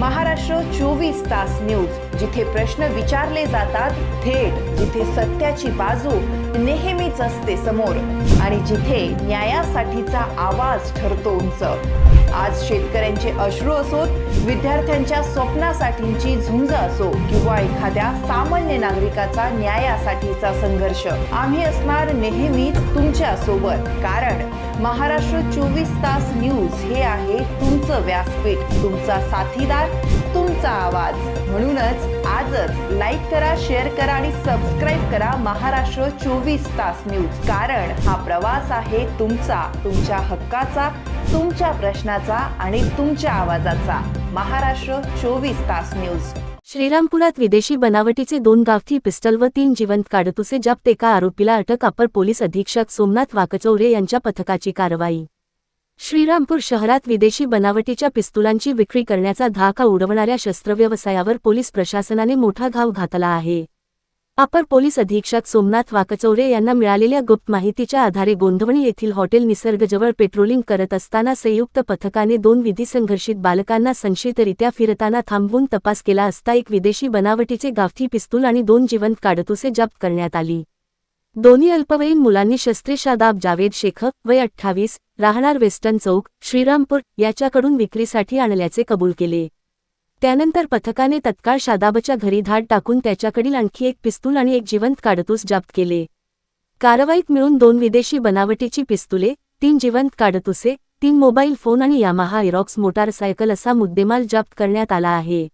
महाराष्ट्र चोवीस तास न्यूज जिथे प्रश्न विचारले जातात थेट जिथे सत्याची बाजू नेहमीच असते समोर. आणि जिथे न्यायासाठीचा आवाज ठरतो उंच. आज शेतकऱ्यांचे अश्रू असोत विद्यार्थ्यांच्या स्वप्नासाठीची झुंज असो किंवा एखाद्या सामान्य नागरिकाचा न्यायासाठीचा संघर्ष. आम्ही असणार नेहमी तुमच्यासोबत. कारण महाराष्ट्र चोवीस तास न्यूज हे आहे तुमचं व्यासपीठ. तुमचा साथीदार तुमचा आवाज. म्हणूनच आजच लाईक करा शेअर करा आणि सबस्क्राईब करा महाराष्ट्र चोवीस तास न्यूज. कारण हा प्रवास आहे तुमचा तुमच्या हक्काचा तुमच्या प्रश्नाचा. आणि तुमच्या आवाजाचा. महाराष्ट्र चोवीस तास न्यूज. श्रीरामपुरात विदेशी बनावटीचे दोन गावठी पिस्टल व तीन जिवंत काडतुसे जप्त एका आरोपीला अटक अपर पोलीस अधीक्षक सोमनाथ वाकचौरे यांच्या पथकाची कारवाई. श्रीरामपूर शहरात विदेशी बनावटीच्या पिस्तुलांची विक्री करण्याचा धाका उडवणाऱ्या शस्त्रव्यवसायावर पोलीस प्रशासनाने मोठा घाव घातला आहे. अपर पोलीस अधीक्षक सोमनाथ वाकचौरे यांना मिळालेल्या गुप्त माहितीच्या आधारे गोंधवणी येथील हॉटेल निसर्गजवळ पेट्रोलिंग करत असताना संयुक्त पथकाने दोन विधी संघर्षित बालकांना संशयितरित्या फिरताना थांबवून तपास केला असता एक विदेशी बनावटीचे गावठी पिस्तूल आणि दोन जिवंत काडतुसे जप्त करण्यात आली. दोन्ही अल्पवयीन मुलांनी शस्त्रे शादाब जावेद शेख वय अठ्ठावीस राहणार वेस्टर्न चौक श्रीरामपूर याच्याकडून विक्रीसाठी आणल्याचे कबूल केले. त्यानंतर पथकाने तत्काळ शादाबच्या घरी धाड टाकून त्याच्याकडील आणखी एक पिस्तूल आणि एक जिवंत काडतूस जप्त केले. कारवाईत मिळून दोन विदेशी बनावटीची पिस्तुले तीन जिवंत काडतुसे तीन मोबाईल फोन आणि यामाहा इरॉक्स मोटारसायकल असा मुद्देमाल जप्त करण्यात आला आहे.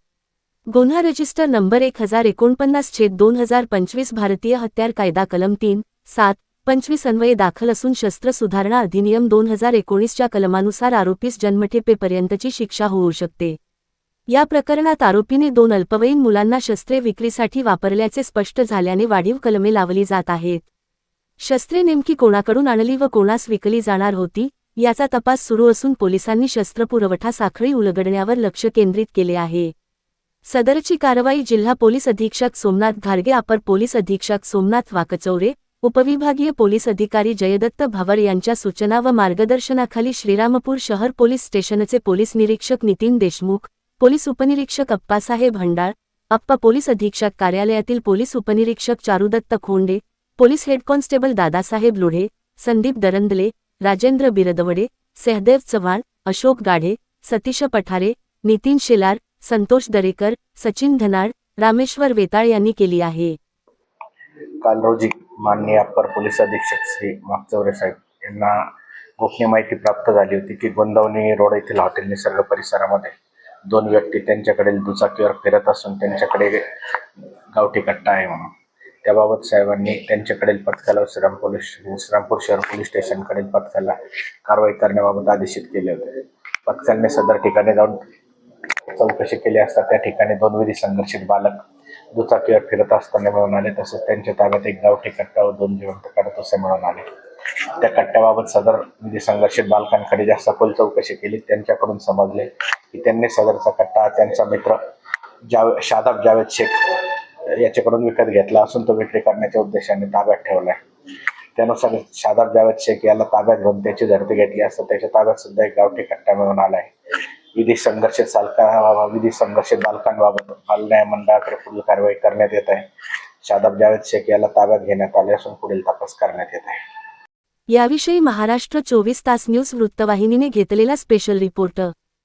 गुन्हा रजिस्टर नंबर एक हजार एकोणपन्नास छेद दोन हजार पंचवीस भारतीय हत्यार कायदा कलम तीन सात पंचवीस अन्वये दाखल असून शस्त्र सुधारणा अधिनियम दोन हजार एकोणीसच्या कलमानुसार आरोपीस जन्मठेपेपर्यंतची शिक्षा होऊ शकते. या प्रकरणात आरोपीने दोन अल्पवयीन मुलांना शस्त्रे विक्रीसाठी वापरल्याचे स्पष्ट झाल्याने वाढीव कलमे लावली जात आहेत. शस्त्रे नेमकी कोणाकडून आणली व कोणास विकली जाणार होती याचा तपास सुरू असून पोलिसांनी शस्त्रपुरवठा साखळी उलगडण्यावर लक्ष केंद्रित केले आहे. सदरची कारवाई जिल्हा पोलीस अधीक्षक सोमनाथ घारगे अपर पोलीस अधीक्षक सोमनाथ वाकचौरे उपविभागीय पोलीस अधिकारी जयदत्त भावर यांच्या सूचना व मार्गदर्शनाखाली श्रीरामपूर शहर पोलीस स्टेशनचे पोलीस निरीक्षक नितीन देशमुख पोलीस उपनिरीक्षक अप्पासाहेब भंडाळ अप्पा पोलीस अधीक्षक कार्यालयातील पोलीस उपनिरीक्षक Charudatt Khonde police head constable Dadasaheb Lodhe Sandeep Darandale Rajendra Biradwade Sahadev Chavan Ashok Gadhe Satish Pathare Nitin Shelar Santosh Darekar Sachin Dhanad Rameshwar Vetal यांनी केली आहे. काल रोजी माननीय अप्पर पोलीस अधीक्षक श्री मागचौरे साहेब यांना गोपनीय माहिती प्राप्त झाली होती की गोंदवणी रोड येथील हॉटेल निसर्ग परिसरामध्ये दोन व्यक्ती त्यांच्याकडील दुचाकीवर फिरत असून त्यांच्याकडे गावठी कट्टा आहे म्हणून. त्याबाबत साहेबांनी त्यांच्याकडील पथकाला श्रीराम पोलीस श्रीरामपूर शहर पोलीस स्टेशनकडील पथकाला कारवाई करण्याबाबत आदेशित केले होते. पथकाने सदर ठिकाणी जाऊन चौकशी केली असता त्या ठिकाणी दोन विधी संघर्षित बालक दुचाकीवर फिरत असताना मिळून आले तसेच त्यांच्या ताब्यात एक गावठी कट्टा व दोन जिवंत असे मिळून आले. त्या कट्ट्याबाबत सदर विधी संघर्षित बालकांकडे जास्त खोल चौकशी केली. त्यांच्याकडून समजले की त्यांनी सदरचा कट्टा त्यांचा मित्र जाव शादाब जावेद शेख याच्याकडून विकत घेतला असून तो विक्री करण्याच्या उद्देशाने ताब्यात ठेवलाय त्यानुसार शादाब जावेद शेख याला ताब्यात घेऊन त्याची झडती घेतली असता त्याच्या ताब्यात सुद्धा एक गावठी कट्टा मिळून आलाय विधी संघर्षित सालका विधी संघर्षित बालकांबाबत बाल न्याय मंडळाकडे पुढील कारवाई करण्यात येत आहे. शादाब जावेद शेख याला ताब्यात घेण्यात आले असून पुढील तपास करण्यात येत आहे. याविषयी महाराष्ट्र चोवीस तास न्यूज वृत्तवाहिनीने घेतलेला स्पेशल रिपोर्ट.